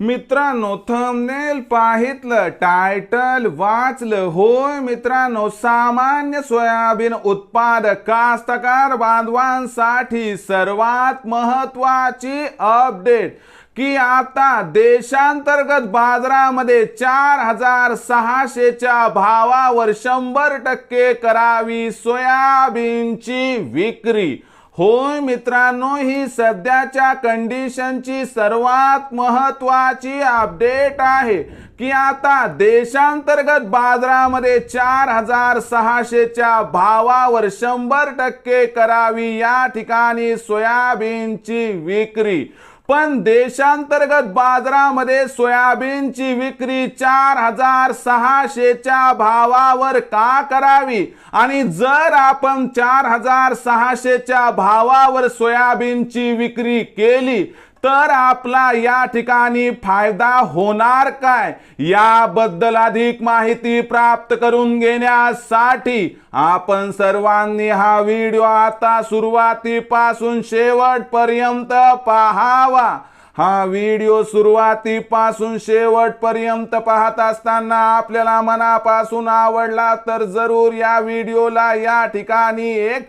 मित्रांनो thumbnail पाहितलं title वाचलं. होय मित्रांनो सामान्य सोयाबीन उत्पादक कास्तकार बांधवांसाठी सर्वात महत्वाची अपडेट की आता देशांतर्गत बाजारामध्ये चार हजार सहाशेच्या भावावर शंभर टक्के करावी सोयाबीनची विक्री. होय मित्रांनो ही सध्याच्या कंडिशनची सर्वात महत्वाची अपडेट आहे की आता देशांतर्गत बाजारामध्ये चार हजार सहाशेच्या भावावर शंभर टक्के करावी या ठिकाणी सोयाबीनची विक्री. पण देशांतर्गत बाजारामध्ये सोयाबीनची विक्री चार हजार सहाशेच्या भावावर का करावी? आणि जर आपण चार हजार सहाशेच्या भावावर सोयाबीनची विक्री केली तर आपला या ठिकाणी फायदा होणार काय? याबद्दल अधिक माहिती प्राप्त करून घेण्यासाठी आपण सर्वांनी हा व्हिडिओ आता सुरुवातीपासून शेवटपर्यंत पाहावा. हा व्हिडिओ सुरुवातीपासून शेवटपर्यंत पाहत असताना आपल्याला मनापासून आवडला तर जरूर या व्हिडिओला या ठिकाणी एक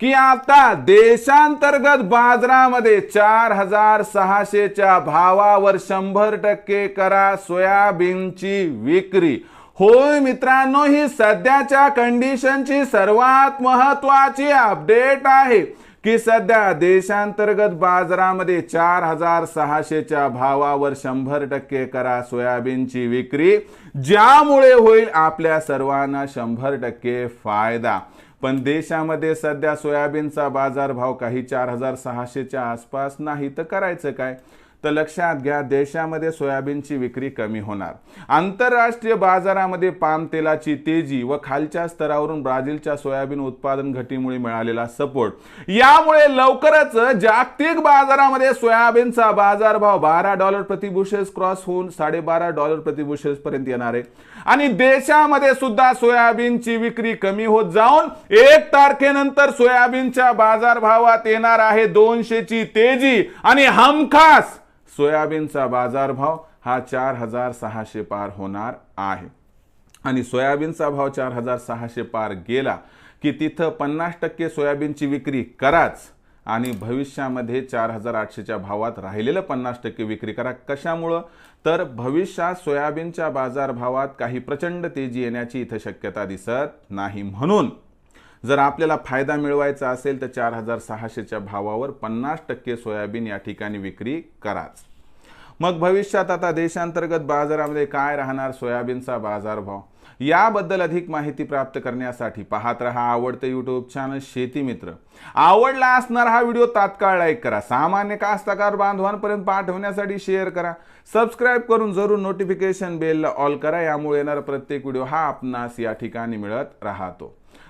की आता देशांतर्गत बाजारामध्ये चार हजार सहाशेच्या भावावर शंभर टक्के करा सोयाबीनची विक्री. होय मित्रांनो ही सध्याच्या कंडिशनची सर्वात महत्वाची अपडेट आहे. की सध्या देशांतर्गत बाजारामध्ये चार हजार सहाशेच्या भावावर शंभर टक्के करा सोयाबीनची विक्री ज्यामुळे होईल आपल्या सर्वांना शंभर टक्के फायदा. पण देशामध्ये सध्या सोयाबीनचा बाजारभाव काही चार हजार सहाशेच्या आसपास नाही तर करायचं काय? तर लक्षात घ्या देशामध्ये सोयाबीनची विक्री कमी होणार. आंतरराष्ट्रीय बाजारामध्ये पाम तेलाची तेजी व खालच्या स्तरावरून ब्राझीलच्या सोयाबीन उत्पादन घटीमुळे मिळालेला सपोर्ट. यामुळे लवकरच जागतिक बाजारामध्ये सोयाबीनचा बाजारभाव बारा डॉलर प्रतिबुशेस क्रॉस होऊन साडेबारा डॉलर प्रतिबुशेस पर्यंत येणार आहे. आणि देशामध्ये सुद्धा सोयाबीनची विक्री कमी होत जाऊन एक तारखेनंतर सोयाबीनच्या बाजारभावात येणार आहे दोनशेची तेजी आणि हमखास सोयाबीनचा बाजारभाव हा चार हजार सहाशे पार होणार आहे. आणि सोयाबीनचा भाव चार हजार सहाशे पार गेला की तिथं पन्नास टक्के सोयाबीनची विक्री कराच आणि भविष्यामध्ये चार हजार आठशेच्या भावात राहिलेलं पन्नास टक्के विक्री करा. कशामुळं? तर भविष्यात सोयाबीनच्या बाजारभावात काही प्रचंड तेजी येण्याची इथं शक्यता दिसत नाही म्हणून. जर आपल्याला फायदा मिळवायचा असेल तर चार हजार सहाशेच्या भावावर पन्नास टक्के सोयाबीन या ठिकाणी विक्री कराच. मग भविष्यात आता देशांतर्गत बाजारामध्ये काय राहणार सोयाबीनचा बाजारभाव? याबद्दल अधिक माहिती प्राप्त करण्यासाठी पाहत रहा आवडते यूट्यूब चॅनल शेती मित्र. आवडला असणार हा व्हिडिओ तात्काळ लाईक करा. सामान्य कास्तकार बांधवांपर्यंत पाठवण्यासाठी शेअर करा. सबस्क्राईब करून जरूर नोटिफिकेशन बेलला ऑल करा. यामुळे येणारा प्रत्येक व्हिडिओ हा आपणास या ठिकाणी मिळत राहतो.